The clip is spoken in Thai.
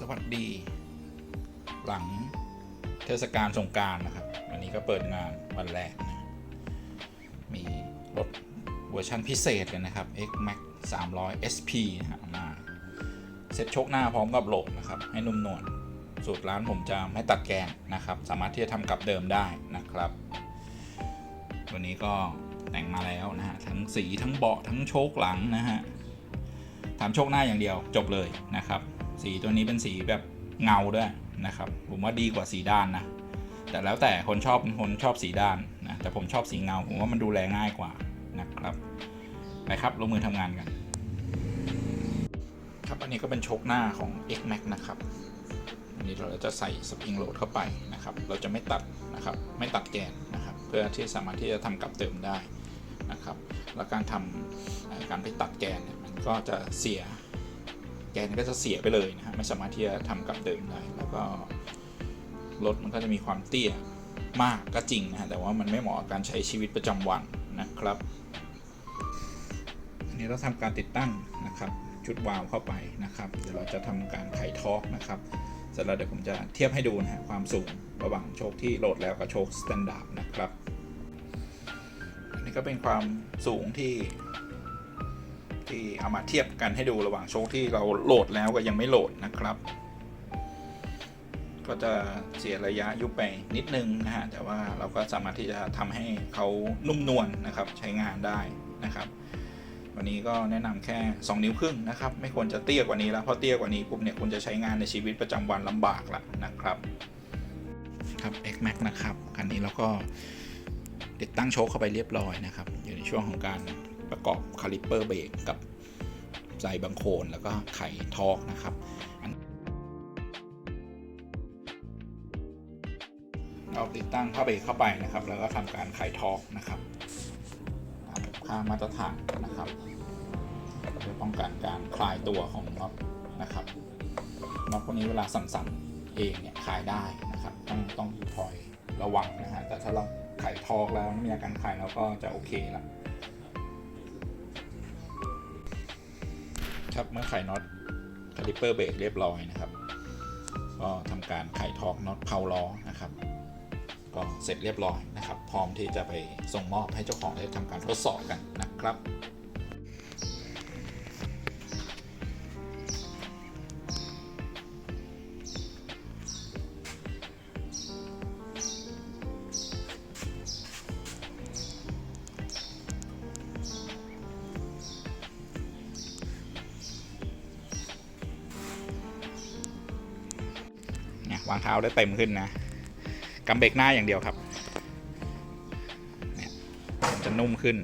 สวัสดี หลังเทศกาลสงการนะครับ วันนี้ก็เปิดงานวันแรกนะ มีรถเวอร์ชันพิเศษเลยนะครับ X Max 300 SP นะฮะมาเซ็ตโชคหน้าพร้อมกับโหลดนะครับ ให้นุ่มนวลสูตรร้านผมจะไม่ตัดแกนนะครับ สามารถที่จะทำกับเดิมได้นะครับ วันนี้ก็แต่งมาแล้วนะฮะทั้งสีทั้งเบาะทั้งโชคหลังนะฮะทำโชคหน้าอย่างเดียวจบเลยนะครับ สีตัวนี้เป็นสีแบบเงาด้วยนะครับ ผมว่าดีกว่าสีด้านนะ แต่แล้วแต่คนชอบคนชอบสีด้านนะ แต่ผมชอบสีเงา ผมว่ามันดูแลง่ายกว่านะครับ ไปครับลงมือทำงานกัน ครับอันนี้ก็เป็นชคหน้าของ X Max นะครับอันนี้เราจะใส่สปริงโหลดเข้าไปนะครับ เราจะไม่ตัดนะครับ ไม่ตัดแกนนะครับ เพื่อที่สามารถที่จะทำกับเติมได้นะครับ แล้วการทำการไปตัดแกนเนี่ยมันก็จะเสีย แกนก็จะเสียไปเลยนะฮะไม่สามารถที่จะทำกลับเดิมได้ แล้วก็รถมันก็จะมีความเตี้ยมากก็จริงนะฮะแต่ว่ามันไม่เหมาะกับการใช้ชีวิตประจำวันนะครับอันนี้เราทำการติดตั้งนะครับชุดวาล์วเข้าไปนะครับ เดี๋ยวเราจะทำการไขทอกนะครับเสร็จแล้วเดี๋ยวผมจะเทียบให้ดูนะฮะความสูงระหว่างโชคที่โหลดแล้วกับโชคสแตนดาร์ดนะครับ อันนี้ก็เป็นความสูงที่ ที่เอามาเทียบกันให้ดูระหว่างโชคที่เราโหลดแล้วกับยังไม่โหลดนะครับ ก็จะเสียระยะยุบไปนิดนึงนะฮะแต่ว่าเราก็สามารถที่จะทำให้เขานุ่มนวลนะครับใช้งานได้นะครับวันนี้ก็แนะนำแค่ 2 นิ้วครึ่งนะครับ ไม่ควรจะเตี้ยกว่านี้แล้วเพราะเตี้ยกว่านี้ปุ๊บเนี่ยคุณจะใช้งานในชีวิตประจำวันลำบากละนะครับครับ X Max นะครับคันนี้เราก็ติดตั้งโชคเข้าไปเรียบร้อยนะครับ อยู่ในช่วงของการ ประกอบคาลิปเปอร์เบรกกับใส่บังโคนแล้วก็ไขทอกนะครับเราติดตั้งผ้าเบรกเข้าไปนะครับ แล้วก็ทำการไขทอกนะครับตามค่ามาตรฐานนะครับเพื่อป้องกันการคลายตัวของน็อตนะครับน็อตพวกนี้เวลาสั่นๆเองเนี่ยคลายได้นะครับ ต้องต้องคอยระวังนะฮะแต่ถ้าเราไขทอกแล้วไม่มีอาการคลายแล้วก็จะโอเคละ ครับ เมื่อไขน็อตคาลิปเปอร์เบรกเรียบร้อยนะครับ ก็ทำการไขทอกน็อตเพาล้อนะครับ ก็เสร็จเรียบร้อยนะครับ พร้อมที่จะไปส่งมอบให้เจ้าของได้ทำการทดสอบกันนะครับ วางเท้าได้เต็มขึ้นนะกำเบรกหน้าอย่างเดียวครับมันจะนุ่มขึ้น